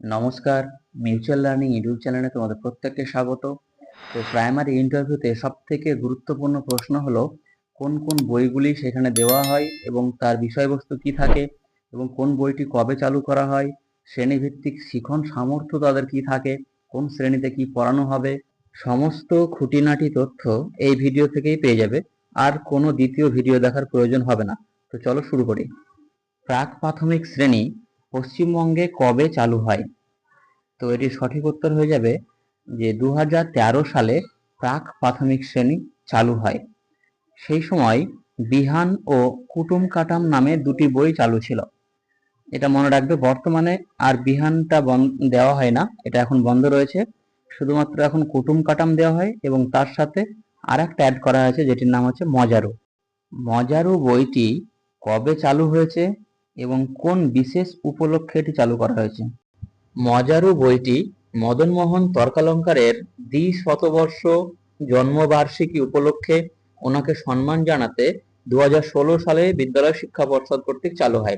নমস্কার mutual learning YouTube চ্যানেলে তোমাদের প্রত্যেককে স্বাগত। তো প্রাইমারি ইন্টারভিউতে সব থেকে গুরুত্বপূর্ণ প্রশ্ন হলো, কোন কোন বইগুলি সেখানে দেওয়া হয় এবং তার বিষয়বস্তু কি থাকে এবং কোন বইটি কবে চালু করা হয়, শ্রেণীভিত্তিক শিখন সামর্থ্য তাদের কি থাকে, কোন শ্রেণীতে কি পড়ানো হবে, সমস্ত খুঁটিনাটি তথ্য এই ভিডিও থেকেই পেয়ে যাবে। আর কোনো দ্বিতীয় ভিডিও দেখার প্রয়োজন হবে না। তো চলো শুরু করি। প্রাক প্রাথমিক শ্রেণি পশ্চিমবঙ্গে কবে চালু হয়? তো এটি সঠিক উত্তর হয়ে যাবে যে দু হাজার তেরো সালে প্রাক প্রাথমিক শ্রেণি চালু হয়। সেই সময় বিহান ও কুটুম কাটাম নামে দুটি বই চালু ছিল। এটা মনে রাখবে বর্তমানে আর বিহানটা দেওয়া হয় না, এটা এখন বন্ধ রয়েছে। শুধুমাত্র এখন কুটুম কাটাম দেওয়া হয় এবং তার সাথে আর একটা অ্যাড করা হয়েছে যেটির নাম হচ্ছে মজারু। মজারু বইটি কবে চালু হয়েছে? এবং কোন বিশেষ উপলক্ষে এটি চালু করা হয়েছে? মজারু বইটি মদনমোহন তর্কালঙ্কারের দ্বি শতবর্ষ জন্মবার্ষিকী উপলক্ষে ওনাকে সম্মান জানাতে দু হাজার ষোলো সালে বিদ্যালয় শিক্ষা পর্ষদ কর্তৃক চালু হয়।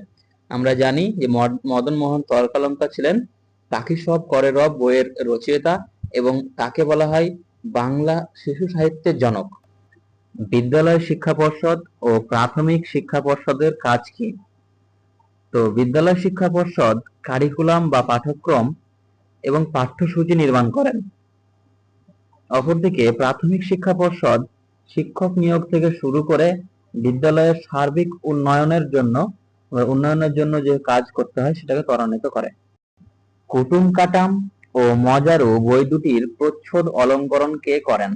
আমরা জানি যে মদ- মদনমোহন তর্কালঙ্কার ছিলেন তাকি সব করে রব বইয়ের রচয়িতা এবং তাকে বলা হয় বাংলা শিশু সাহিত্যের জনক। বিদ্যালয় শিক্ষা পর্ষদ ও প্রাথমিক শিক্ষা পর্ষদের কাজ কি? তো বিদ্যালয় শিক্ষা পর্ষদ কারিকুলাম বা পাঠ্যক্রম এবং পাঠ্যসূচি নির্মাণ করেন। অপরদিকে প্রাথমিক শিক্ষা পর্ষদ শিক্ষক নিয়োগ থেকে শুরু করে বিদ্যালয়ের সার্বিক উন্নয়নের জন্য উন্নয়নের জন্য যে কাজ করতে হয় সেটাকে ত্বরান্বিত করে। কুটুম কাটাম ও মজারু বই দুটির প্রচ্ছদ অলঙ্করণ কে করেন?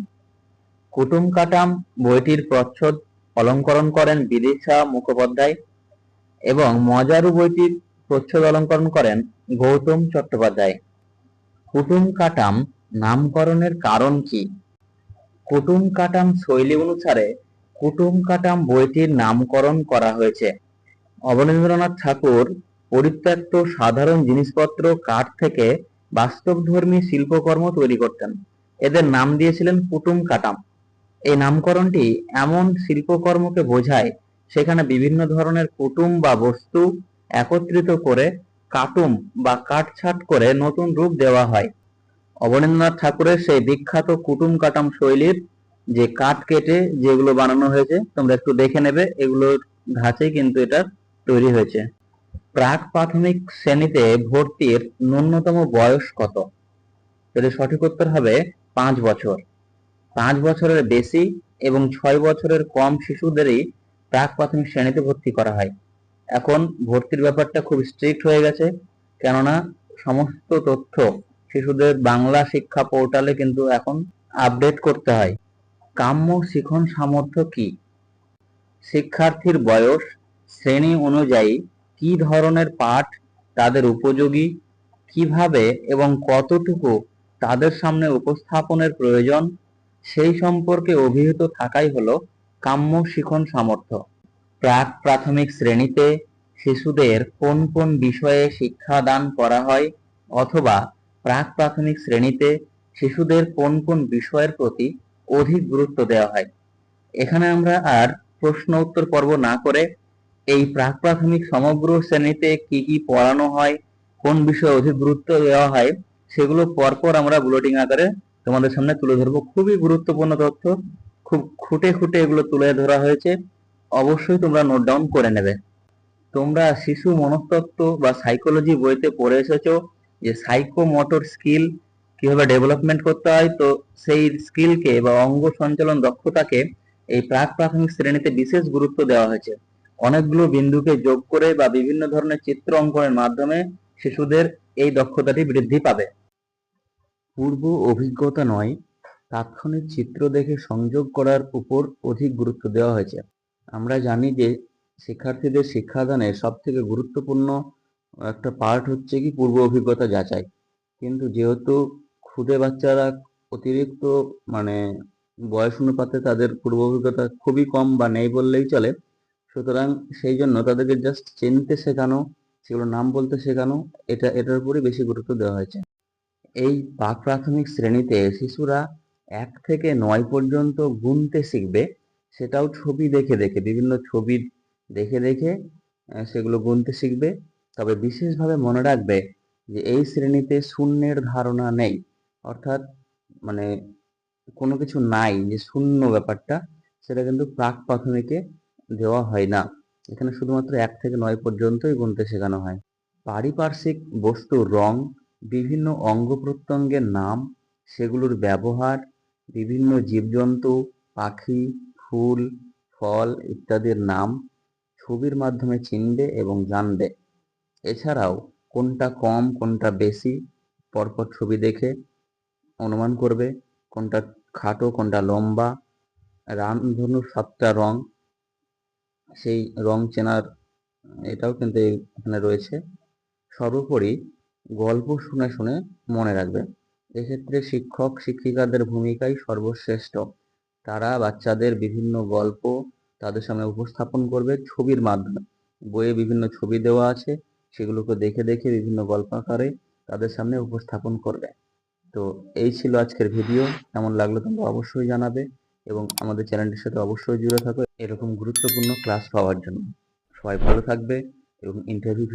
কুটুম কাটাম বইটির প্রচ্ছদ অলঙ্করণ করেন বিদিশা মুখোপাধ্যায়। এবং মজারু বইটির প্রচ্ছদ অলঙ্করণ করেন গৌতম চট্টোপাধ্যায়। কুটুম কাটাম নামকরণের কারণ কি? কুটুম কাটাম শৈলী অনুসারে কুটুম কাটাম বইটির নামকরণ করা হয়েছে। অবনীন্দ্রনাথ ঠাকুর পরিত্যক্ত সাধারণ জিনিসপত্র কাঠ থেকে বাস্তবধর্মী শিল্পকর্ম তৈরি করতেন। এদের নাম দিয়েছিলেন কুটুম কাটাম। এই নামকরণটি এমন শিল্পকর্মকে বোঝায় সেখানে বিভিন্ন ধরনের কুটুম বা বস্তু একত্রিত করে কাটুম বা কাটছাট করে নতুন রূপ দেওয়া হয়। অবনীন্দ্রনাথ ঠাকুরের সেই বিখ্যাত কুটুম কাটাম শৈলীর যে কাঠ কেটে যেগুলো বানানো হয়েছে, তোমরা একটু দেখে নেবে, এগুলোর ধাঁচেই কিন্তু এটা তৈরি হয়েছে। প্রাক প্রাথমিক শ্রেণীতে ভর্তির ন্যূনতম বয়স কত? এর সঠিক উত্তর হবে পাঁচ বছর। পাঁচ বছরের বেশি এবং ছয় বছরের কম শিশুদেরই প্রাক প্রাথমিক শ্রেণীতে ভর্তি করা হয়। এখন ভর্তির ব্যাপারটা খুব স্ট্রিক্ট হয়ে গেছে, কেননা সমস্ত তথ্য শিশুদের বাংলা শিক্ষা পোর্টালে কিন্তু এখন আপডেট করতে হয়। কাম্য শিখন সামর্থ্য কি? শিক্ষার্থীর বয়স, শ্রেণি অনুযায়ী কি ধরনের পাঠ তাদের উপযোগী, কীভাবে এবং কতটুকু তাদের সামনে উপস্থাপনের প্রয়োজন, সেই সম্পর্কে অভিহিত থাকাই হলো কাম্য শিখন সামর্থ্য। প্রাক প্রাথমিক শ্রেণীতে শিশুদের কোন কোন বিষয়ে শিক্ষাদান করা হয় অথবা প্রাক প্রাথমিক শ্রেণীতে শিশুদের কোন কোন বিষয়ের প্রতি অধিক গুরুত্ব দেওয়া হয়? এখানে আমরা আর প্রশ্ন উত্তর পর্ব না করে এই প্রাক প্রাথমিক সমগ্র শ্রেণীতে কি কি পড়ানো হয়, কোন বিষয়ে অধিক গুরুত্ব দেওয়া হয়, সেগুলো পরপর আমরা বুলেটিং আকারে তোমাদের সামনে তুলে ধরবো। খুবই গুরুত্বপূর্ণ তথ্য। খুব খুঁটে খুঁটে এগুলো তুলে ধরা হয়েছে। অবশ্যই তোমরা নোট ডাউন করে নেবে। তোমরা শিশু মনস্তত্ত্ব বা সাইকোলজি বইতে পড়ে এসেছ যে সাইকো মোটর স্কিল কীভাবে ডেভেলপমেন্ট করতে হয়, তো সেই স্কিলকে বা অঙ্গ সঞ্চালন দক্ষতাকে এই প্রাক প্রাথমিক শ্রেণীতে বিশেষ গুরুত্ব দেওয়া হয়েছে। অনেকগুলো বিন্দুকে যোগ করে বা বিভিন্ন ধরনের চিত্র অঙ্কনের মাধ্যমে শিশুদের এই দক্ষতাটি বৃদ্ধি পাবে। পূর্ব অভিজ্ঞতা নয় তাৎক্ষণিক চিত্র দেখে সংযোগ করার উপর অধিক গুরুত্ব দেওয়া হয়েছে। আমরা জানি যে শিক্ষার্থীদের শিক্ষাদানের সব থেকে গুরুত্বপূর্ণ একটা পার্ট হচ্ছে কি পূর্ব অভিজ্ঞতা যাচাই। কিন্তু যেহেতু ক্ষুদে বাচ্চারা অতিরিক্ত মানে বয়স অনুপাতে তাদের পূর্ব অভিজ্ঞতা খুবই কম বা নেই বললেই চলে, সুতরাং সেই জন্য তাদেরকে জাস্ট চিনতে শেখানো, সেগুলোর নাম বলতে শেখানো, এটা, এটার উপরই বেশি গুরুত্ব দেওয়া হয়েছে। এই প্রাক প্রাথমিক শ্রেণীতে শিশুরা এক থেকে নয় পর্যন্ত গুনতে শিখবে, সেটাও ছবি দেখে দেখে, বিভিন্ন ছবি দেখে দেখে সেগুলো গুনতে শিখবে। তবে বিশেষভাবে মনে রাখবে যে এই শ্রেণীতে শূন্যের ধারণা নেই। অর্থাৎ মানে কোনো কিছু নাই যে শূন্য ব্যাপারটা, সেটা কিন্তু প্রাক প্রাথমিকে দেওয়া হয় না। এখানে শুধুমাত্র এক থেকে নয় পর্যন্তই গুনতে শেখানো হয়। পারিপার্শ্বিক বস্তুর রং, বিভিন্ন অঙ্গ প্রত্যঙ্গের নাম, সেগুলোর ব্যবহার বিভিন্ন জীবজন্তু, পাখি, ফুল, ফল ইত্যাদির নাম ছবির মাধ্যমে চিনবে এবং জানবে। এছাড়াও কোনটা কম, কোনটা বেশি পরপর ছবি দেখে অনুমান করবে, কোনটা খাটো, কোনটা লম্বা রামধনুর সাতটা রং, সেই রং চেনার, এটাও কিন্তু এখানে রয়েছে। সর্বোপরি গল্প শুনে শুনে মনে রাখবে। এক্ষেত্রে শিক্ষক শিক্ষিকাদের ভূমিকাই সর্বশ্রেষ্ঠ। তারা বাচ্চাদের বিভিন্ন গল্প তাদের সামনে উপস্থাপন করবে ছবির মাধ্যমে। বইয়ে বিভিন্ন ছবি দেওয়া আছে, সেগুলোকে দেখে দেখে বিভিন্ন গল্প আকারে তাদের সামনে উপস্থাপন করবে। তো এই ছিল আজকের ভিডিও। কেমন লাগল তোমরা অবশ্যই জানাবে এবং আমাদের চ্যানেলটির সাথে অবশ্যই জুড়ে থাকো। এরকম গুরুত্বপূর্ণ ক্লাস পাওয়ার জন্য। সবাই ভালো থাকবে এবং ইন্টারভিউ